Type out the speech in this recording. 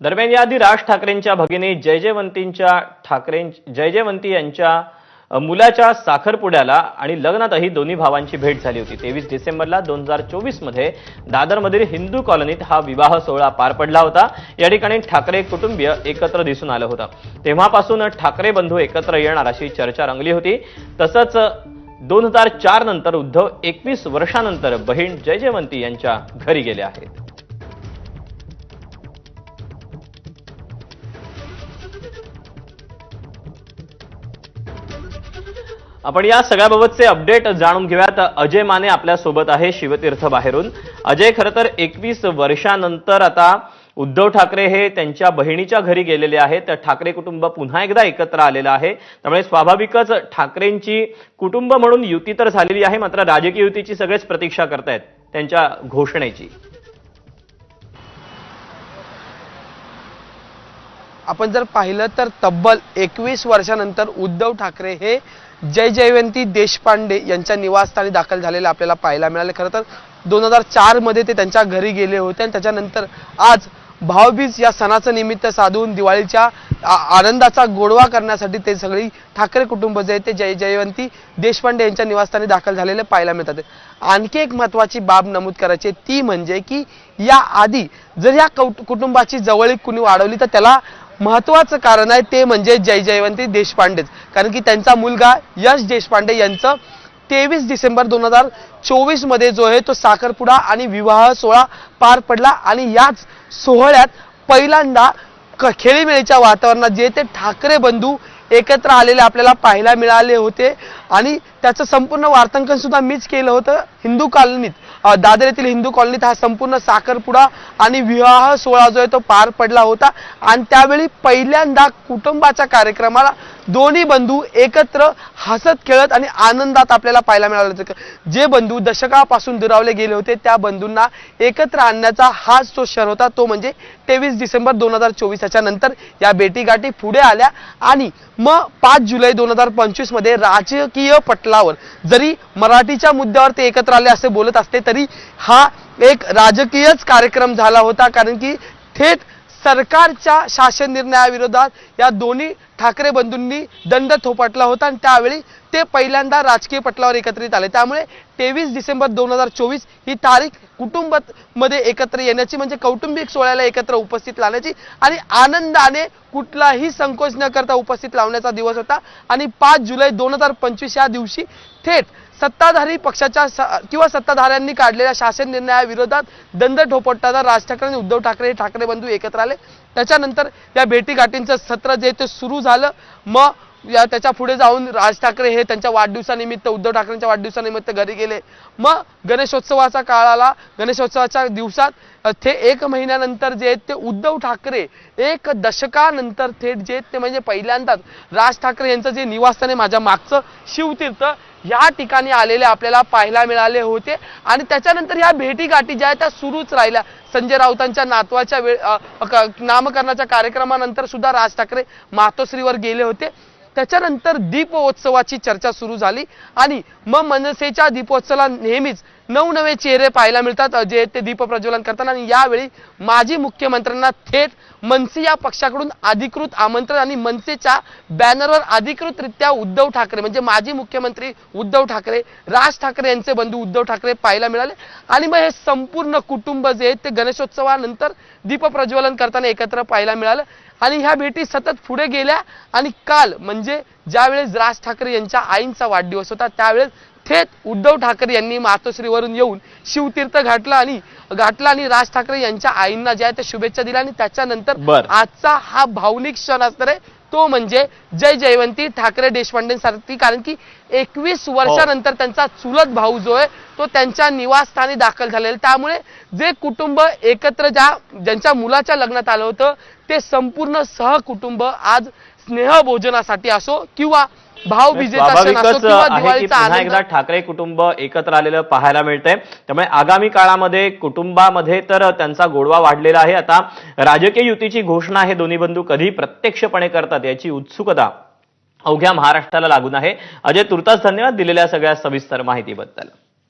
दरम्यान याआधी राज ठाकरेंच्या भगिनी जय जयवंतींच्या ठाकरे जय जयवंती यांच्या मुलाच्या साखरपुड्याला आणि लग्नातही दोन्ही भावांची भेट झाली होती. तेवीस डिसेंबरला दोन हजार चोवीसमध्ये दादरमधील हिंदू कॉलनीत हा विवाह सोहळा पार पडला होता. या ठिकाणी ठाकरे कुटुंबीय एकत्र दिसून आलं होतं. तेव्हापासून ठाकरे बंधू एकत्र येणार अशी चर्चा रंगली होती. तसंच दोन हजार चार नंतर उद्धव एकवीस वर्षानंतर बहीण जय जयवंती यांच्या घरी गेले आहेत. आपण या सगळ्याबाबतचे अपडेट जाणून घेऊयात. अजय माने आपल्यासोबत आहे शिवतीर्थ बाहेरून. अजय खरं तर एकवीस वर्षानंतर आता उद्धव ठाकरे हे त्यांच्या बहिणीच्या घरी गेलेले आहेत. ठाकरे कुटुंब पुन्हा एकदा एकत्र आलेलं आहे. त्यामुळे स्वाभाविकच ठाकरेंची कुटुंब म्हणून युती तर झालेली आहे मात्र राजकीय युतीची सगळेच प्रतीक्षा करतायत त्यांच्या घोषणेची. आपण जर पाहिलं तर तब्बल एकवीस वर्षानंतर उद्धव ठाकरे हे जय जयवंती देशपांडे यांच्या निवासस्थानी दाखल झालेले आपल्याला पाहायला मिळाले. खरं तर दोन हजार चारमध्ये ते त्यांच्या घरी गेले होते आणि त्याच्यानंतर आज भावबीज या सणाचं निमित्त साधून दिवाळीच्या आनंदाचा गोडवा करण्यासाठी ते सगळी ठाकरे कुटुंब जे ते जय जयवंती देशपांडे यांच्या निवासस्थानी दाखल झालेले पाहायला मिळतात. आणखी एक महत्वाची बाब नमूद करायची ती म्हणजे की या आधी जर या कौट- कुटुंबाची जवळीक कुणी वाढवली तर त्याला महत्त्वाचं कारण आहे ते म्हणजे जय जयवंती देशपांडेच. कारण की त्यांचा मुलगा यश देशपांडे यांचं तेवीस डिसेंबर दोन हजार चोवीसमध्ये जो आहे तो साखरपुडा आणि विवाह सोहळा पार पडला आणि याच सोहळ्यात पहिल्यांदा क- खेळीमेळीच्या वातावरणात जे ते ठाकरे बंधू एकत्र आलेले आपल्याला पाहायला मिळाले होते. आणि त्याचं संपूर्ण वार्तांकन सुद्धा मीच केलं होतं हिंदू कॉलनीत. दादर येथील हिंदू कॉलनीत हा संपूर्ण साखरपुडा आणि विवाह सोहळा जो आहे तो पार पडला होता. आणि त्यावेळी पहिल्यांदा कुटुंबाच्या कार्यक्रमाला दोन्ही बंधू एकत्र हसत खेळत आणि आनंदात आपल्याला पाहायला मिळालं होतं. जे बंधू दशकापासून दुरावले गेले होते त्या बंधूंना एकत्र आणण्याचा हाच जो क्षण होता तो म्हणजे तेवीस डिसेंबर दोन हजार चोवीसच्या नंतर या भेटीगाठी पुढे आल्या आणि मग पाच जुलै दोन हजार पंचवीसमध्ये राजकीय पटलावर जरी मराठीच्या मुद्द्यावर ते एकत्र आले असे बोलत असते तरी हा एक राजकीयच कार्यक्रम झाला होता. कारण की थेट सरकारच्या शासन निर्णयाविरोधात या दोन्ही ठाकरे बंधूंनी दंड थोपटला होता आणि त्यावेळी ते पहिल्यांदा राजकीय पटलावर एकत्रित आले. त्यामुळे तेवीस डिसेंबर दोन हजार चोवीस ही तारीख कुटुंबात मध्ये एकत्र येण्याची म्हणजे कौटुंबिक सोहळ्याला एकत्र उपस्थित लावण्याची आणि आनंदाने कुठलाही संकोच न करता उपस्थित लावण्याचा दिवस होता. आणि पाच जुलै दोन हजार पंचवीस या दिवशी थेट सत्ताधारी पक्षाच्या किंवा सत्ताधाऱ्यांनी काढलेल्या शासन निर्णयाविरोधात दंड ठोपटताना राज ठाकरे आणि उद्धव ठाकरे हे ठाकरे बंधू एकत्र आले. त्याच्यानंतर या भेटीगाठींचं सत्र जे ते सुरू झालं. मग या त्याच्या पुढे जाऊन राज ठाकरे हे त्यांच्या वाढदिवसानिमित्त उद्धव ठाकरेंच्या वाढदिवसानिमित्त घरी गेले. मग गणेशोत्सवाचा काळ आला गणेशोत्सवाच्या दिवसात ते एक महिन्यानंतर जे आहेत ते उद्धव ठाकरे एक दशकानंतर थेट जे आहेत ते म्हणजे पहिल्यांदाच राज ठाकरे यांचं जे निवासस्थान आहे माझ्या मागचं शिवतीर्थ या ठिकाणी आलेले आपल्याला पाहायला मिळाले होते. आणि त्याच्यानंतर या भेटी गाठी ज्या आहेत त्या सुरूच राहिल्या. संजय राऊतांच्या नातवाच्या वेळ नामकरणाच्या कार्यक्रमानंतर सुद्धा राज ठाकरे मातोश्रीवर गेले होते. त्याच्यानंतर दीपोत्सवाची चर्चा सुरू झाली आणि मग मनसेच्या दीपोत्सवाला नेहमीच नवनवे चेहरे पाहायला मिळतात. जे ते दीप प्रज्वलन करताना आणि यावेळी माजी मुख्यमंत्र्यांना थेट मनसे या पक्षाकडून अधिकृत आमंत्रण आणि मनसेच्या बॅनरवर अधिकृतरित्या उद्धव ठाकरे म्हणजे माजी मुख्यमंत्री उद्धव ठाकरे राज ठाकरे यांचे बंधू उद्धव ठाकरे पाहायला मिळाले. आणि मग हे संपूर्ण कुटुंब जे आहेत ते गणेशोत्सवानंतर दीप प्रज्वलन करताना एकत्र पाहायला मिळालं. आणि ह्या भेटी सतत पुढे गेल्या आणि काल म्हणजे ज्यावेळेस राज ठाकरे यांच्या आईंचा वाढदिवस होता त्यावेळेस थेट उद्धव ठाकरे यांनी मातोश्रीवरून येऊन शिवतीर्थ घातलं आणि घातलं आणि राज ठाकरे यांच्या आईंना ज्या त्या शुभेच्छा दिल्या आणि त्याच्यानंतर. आजचा हा भावनिक क्षण असणार आहे तो म्हणजे जय जयवंती ठाकरे देशपांडेंसारखी कारण की एकवीस वर्षानंतर त्यांचा चुलत भाऊ जो आहे तो त्यांच्या निवासस्थानी दाखल झालेला. त्यामुळे जे कुटुंब एकत्र ज्या ज्यांच्या मुलाच्या लग्नात आलं होतं ते संपूर्ण सहकुटुंब आज स्नेहभोजनासाठी असो किंवा पुन्हा आनंद. एकदा ठाकरे कुटुंब एकत्र आलेलं पाहायला मिळतंय. त्यामुळे आगामी काळामध्ये कुटुंबामध्ये तर त्यांचा गोडवा वाढलेला आहे. आता राजकीय युतीची घोषणा हे दोन्ही बंधू कधी प्रत्यक्षपणे करतात याची उत्सुकता अवघ्या महाराष्ट्राला लागून आहे. अजय तुर्तास धन्यवाद दिलेल्या सगळ्या सविस्तर माहितीबद्दल.